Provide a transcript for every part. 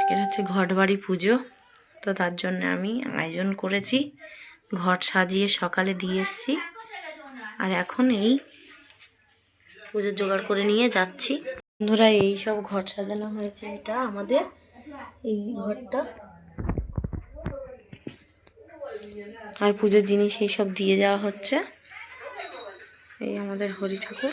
আজকের হচ্ছে ঘটবাড়ি পুজো। তো তার জন্য আমি আয়োজন করেছি। ঘট সাজিয়ে সকালে দিয়ে এসছি। আর এখন এই পুজোর জোগাড় করে নিয়ে যাচ্ছি। বন্ধুরা, এই সব ঘট সাজানো হয়েছে। এটা আমাদের এই ঘরটা। আর পুজোর জিনিস এই সব দিয়ে যাওয়া হচ্ছে। এই আমাদের হরি ঠাকুর।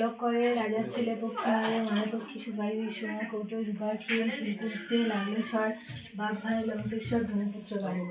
লোক করে রাজার ছেলে পক্ষী মায়ের পক্ষী সুপারি সময় কৌটো রূপার খেয়ে ফুলকুলতে লাগল ছড়, বাপ ভাই লঙ্কেশ্বর ধনুপুত্র বাড়ি।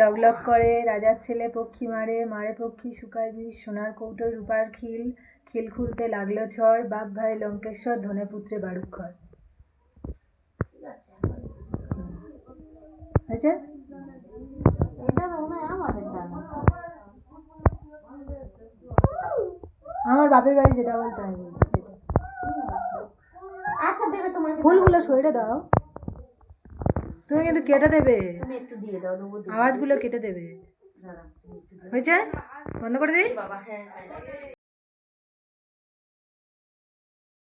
লগ লগ করে রাজার ছেলে পক্ষী মারে মারে পক্ষী শুকায় বিষ সোনার কৌটো, রূপার খিল খিল খুলতে লাগল ঝড় বাপ ভাই, লঙ্কেশ্বর ধনে পুত্রে বাড়ুক্ষর হয়েছে? আমার বাপের বাড়ি যেটা বলতে হয় আচ্ছা দেবে তোমার ফুলগুলো সরে দাও। তুমি কিন্তু কেটে দেবে। তুমি একটু দিয়ে দাও আওয়াজগুলো কেটে দেবে। হয়েছে? বন্ধ করে দিই? বাবা হ্যাঁ